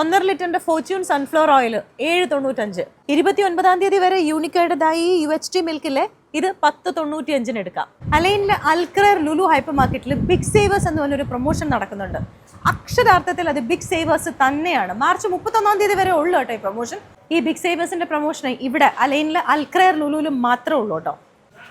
ഒന്നര ലിറ്ററിന്റെ Fortune sunflower oil ഏഴ് തൊണ്ണൂറ്റഞ്ച്. ഇരുപത്തി ഒൻപതാം തീയതി വരെ യൂണിക്കേഡായി യു എച്ച് ടി മിൽക്കിലെ ഇത് പത്ത് തൊണ്ണൂറ്റി അഞ്ചിന് എടുക്കാം. അലൈനിലെ അൽക്രർ ലുലു ഹൈപ്പർ മാർക്കറ്റിൽ ബിഗ് സേവേഴ്സ് എന്ന് പറഞ്ഞൊരു പ്രൊമോഷൻ നടക്കുന്നുണ്ട്. അക്ഷരാർത്ഥത്തിൽ അത് ബിഗ് സേവേഴ്സ് തന്നെയാണ്. മാർച്ച് മുപ്പത്തൊന്നാം തീയതി വരെ ഉള്ളു കേട്ടോ ഈ പ്രൊമോഷൻ ഈ ബിഗ് സേവേഴ്സിന്റെ പ്രൊമോഷൻ ഇവിടെ അലൈനിലെ അൽക്രയർ ലുലുവിലും മാത്രമേ ഉള്ളൂ കേട്ടോ.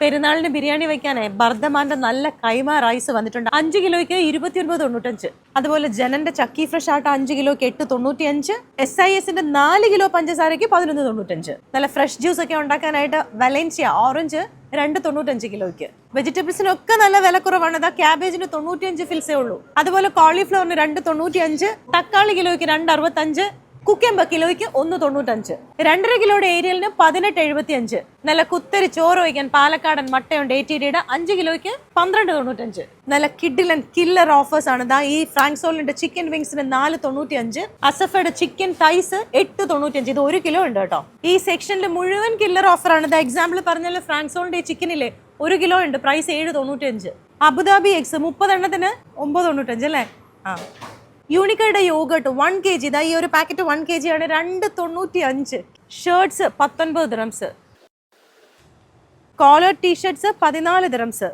പെരുന്നാളിന് ബിരിയാണി വെക്കാനേ ബർദ്ധമാന്റെ നല്ല കൈമ റൈസ് വന്നിട്ടുണ്ട്. അഞ്ച് കിലോയ്ക്ക് ഇരുപത്തി ഒൻപത് തൊണ്ണൂറ്റഞ്ച്. അതുപോലെ ജനന്റെ ചക്കി ഫ്രഷ് ആട്ട അഞ്ച് കിലോയ്ക്ക് എട്ട് തൊണ്ണൂറ്റി അഞ്ച് എസ് ഐ എസിന്റെ നാല് കിലോ പഞ്ചസാരയ്ക്ക് പതിനൊന്ന് തൊണ്ണൂറ്റഞ്ച്. നല്ല ഫ്രഷ് ജ്യൂസ് ഒക്കെ ഉണ്ടാക്കാനായിട്ട് വലൻസിയ ഓറഞ്ച് രണ്ട് തൊണ്ണൂറ്റഞ്ച് കിലോയ്ക്ക്. വെജിറ്റബിൾസിനൊക്കെ നല്ല വില കുറവാണ് അതാ ക്യാബേജിന് തൊണ്ണൂറ്റിയഞ്ച് ഫിൽസേ ഉള്ളൂ. അതുപോലെ കോളിഫ്ലവറിന് രണ്ട് തൊണ്ണൂറ്റിയഞ്ച്. തക്കാളി കിലോയ്ക്ക് രണ്ട് അറുപത്തഞ്ച്. കുക്കമ്പ കിലോയ്ക്ക് ഒന്ന് തൊണ്ണൂറ്റഞ്ച്. രണ്ടര കിലോയുടെ ഏരിയലിന് പതിനെട്ട് എഴുപത്തി അഞ്ച് നല്ല കുത്തരി ചോറ് വയ്ക്കാൻ പാലക്കാടൻ മട്ടയുണ്ട് ഏറ്റിരിയുടെ അഞ്ച് കിലോയ്ക്ക് പന്ത്രണ്ട് തൊണ്ണൂറ്റഞ്ച്. നല്ല കിഡിലൻ കില്ലർ ഓഫേഴ്സ് ആണ്. ദാ ഈ ഫ്രാങ്ക്സോളിന്റെ ചിക്കൻ വിങ്സിന് നാല് തൊണ്ണൂറ്റി അഞ്ച് അസഫയുടെ ചിക്കൻ തൈസ് എട്ട് തൊണ്ണൂറ്റി അഞ്ച് ഇത് ഒരു കിലോ ഉണ്ട് കേട്ടോ. ഈ സെക്ഷനിൽ മുഴുവൻ കില്ലർ ഓഫർ ആണ്. ദാ എക്സാമ്പിൾ പറഞ്ഞാൽ ഫ്രാങ്ക്സോളിന്റെ ഈ ചിക്കനിലെ ഒരു കിലോ ഉണ്ട്. പ്രൈസ് ഏഴ് തൊണ്ണൂറ്റി അഞ്ച് അബുദാബി എക്സ് മുപ്പതെണ്ണത്തിന് ഒമ്പത് തൊണ്ണൂറ്റഞ്ച് അല്ലേ? ആ. യൂണിക്കയുടെ യോഗട്ട് വൺ കെ ജി ഇതാ ഈ ഒരു പാക്കറ്റ് വൺ കെ ജി ആണ് രണ്ട് തൊണ്ണൂറ്റി അഞ്ച് ഷർട്ട്സ് പത്തൊൻപത് ദിറംസ് കോളർ ടീഷർട്ട്സ് പതിനാല് ദിറംസ്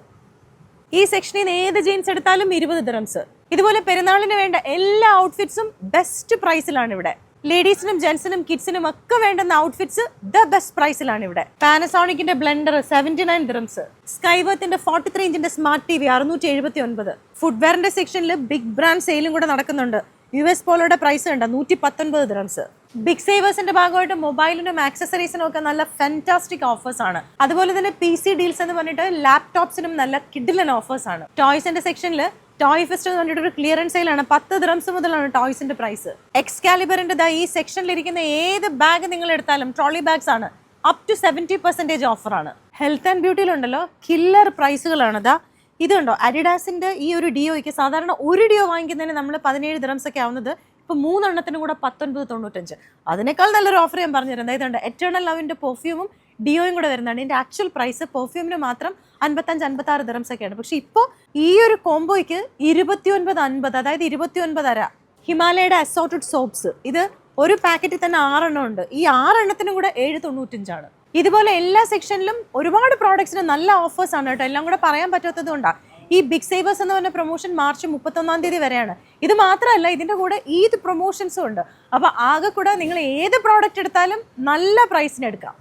ഈ സെക്ഷനിൽ നിന്ന് ഏത് ജീൻസ് എടുത്താലും ഇരുപത് ദിറംസ് ഇതുപോലെ പെരുന്നാളിന് വേണ്ട എല്ലാ ഔട്ട്ഫിറ്റ്സും ബെസ്റ്റ് പ്രൈസിലാണ് ഇവിടെ. ലേഡീസിനും ജെന്റ്സിനും കിഡ്സിനും ഒക്കെ വേണ്ടുന്ന ഔട്ട്ഫിറ്റ്സ് ദ ബെസ്റ്റ് പ്രൈസിലാണ് ഇവിടെ. പാനസോണിക്കിന്റെ ബ്ലെൻഡർ സെവന്റി നയൻ ദിറംസ് സ്കൈവർത്തിന്റെ ഫോർട്ടി ത്രീ ഇഞ്ചിന്റെ സ്മാർട്ട് ടി വി അറുന്നൂറ്റി എഴുപത്തി ഒൻപത് ഫുഡ്വെയറിന്റെ സെക്ഷനിൽ ബിഗ് ബ്രാൻഡ് സെയിലും കൂടെ നടക്കുന്നുണ്ട്. യു എസ് പോലോയുടെ പ്രൈസ് ഉണ്ട് നൂറ്റി പത്തൊൻപത് ദിറംസ് ബിഗ് സേവേഴ്സിന്റെ ഭാഗമായിട്ട് മൊബൈലിനും ആക്സസറീസിനും ഒക്കെ നല്ല ഫാന്റാസ്റ്റിക് ഓഫേഴ്സ് ആണ്. അതുപോലെ തന്നെ പി സി ഡീൽസ് എന്ന് പറഞ്ഞിട്ട് ലാപ്ടോപ്സിനും നല്ല കിഡിലൻ ഓഫേഴ്സ് ആണ്. ടോയ്സിന്റെ സെക്ഷനിൽ ടോയ് ഫെസ്റ്റ് എന്ന് പറഞ്ഞിട്ട് ഒരു ക്ലിയറൻസ് സെയിലാണ് പത്ത് ദ്രംസ് മുതലാണ് ടോയ്സിന്റെ പ്രൈസ് എക്സ്കാലിബറിന്റെ ദാ ഈ സെക്ഷനിൽ ഇരിക്കുന്ന ഏത് ബാഗ് നിങ്ങൾ എടുത്താലും ട്രോളി ബാഗ്സ് ആണ്. അപ് ടു സെവന്റി പെർസെന്റേജ് ഓഫറാണ് ഹെൽത്ത് ആൻഡ് ബ്യൂട്ടിയിലുണ്ടല്ലോ കില്ലർ പ്രൈസുകളാണ് ദാ ഇതുണ്ടോ അഡിഡാസിന്റെ ഈ ഒരു ഡിയോയ്ക്ക് സാധാരണ ഒരു ഡിയോ വാങ്ങിക്കുന്നതിന് നമ്മൾ പതിനേഴ് ദ്രംസ് ഒക്കെ ആവുന്നത് ഇപ്പൊ മൂന്നെണ്ണത്തിന് കൂടെ പത്തൊൻപത് തൊണ്ണൂറ്റഞ്ച്. അതിനേക്കാൾ നല്ലൊരു ഓഫർ ഞാൻ പറഞ്ഞുതരാം. ഇതുണ്ട് എറ്റേണൽ ലവിന്റെ പെർഫ്യൂമും ഡിയോയും കൂടെ വരുന്നതാണ്. ഇതിന്റെ ആക്ച്വൽ പ്രൈസ് പെർഫ്യൂമിന് മാത്രം അൻപത്തഞ്ച് അൻപത്തി ആറ് ഒക്കെയാണ്. പക്ഷെ ഇപ്പോൾ ഈ ഒരു കോംബോയ്ക്ക് ഇരുപത്തി ഒൻപത് അൻപത് അതായത് ഇരുപത്തി ഒൻപതര ഹിമാലയയുടെ അസോർട്ടഡ് സോപ്സ് ഇത് ഒരു പാക്കറ്റിൽ തന്നെ ആറെണ്ണം ഉണ്ട്. ഈ ആറെണ്ണത്തിനും കൂടെ ഏഴ് തൊണ്ണൂറ്റഞ്ചാണ് ഇതുപോലെ എല്ലാ സെക്ഷനിലും ഒരുപാട് പ്രോഡക്ട്സിന് നല്ല ഓഫേഴ്സ് ആണ് കേട്ടോ. എല്ലാം കൂടെ പറയാൻ പറ്റാത്തത് കൊണ്ടാണ് ഈ ബിഗ് സേവേഴ്സ് എന്ന് പറഞ്ഞ പ്രൊമോഷൻ മാർച്ച് മുപ്പത്തൊന്നാം തീയതി വരെയാണ്. ഇത് മാത്രമല്ല ഇതിന്റെ കൂടെ ഈദ് പ്രൊമോഷൻസും ഉണ്ട്. അപ്പോൾ ആകെ കൂടെ നിങ്ങൾ ഏത് പ്രോഡക്റ്റ് എടുത്താലും നല്ല പ്രൈസിന് എടുക്കാം.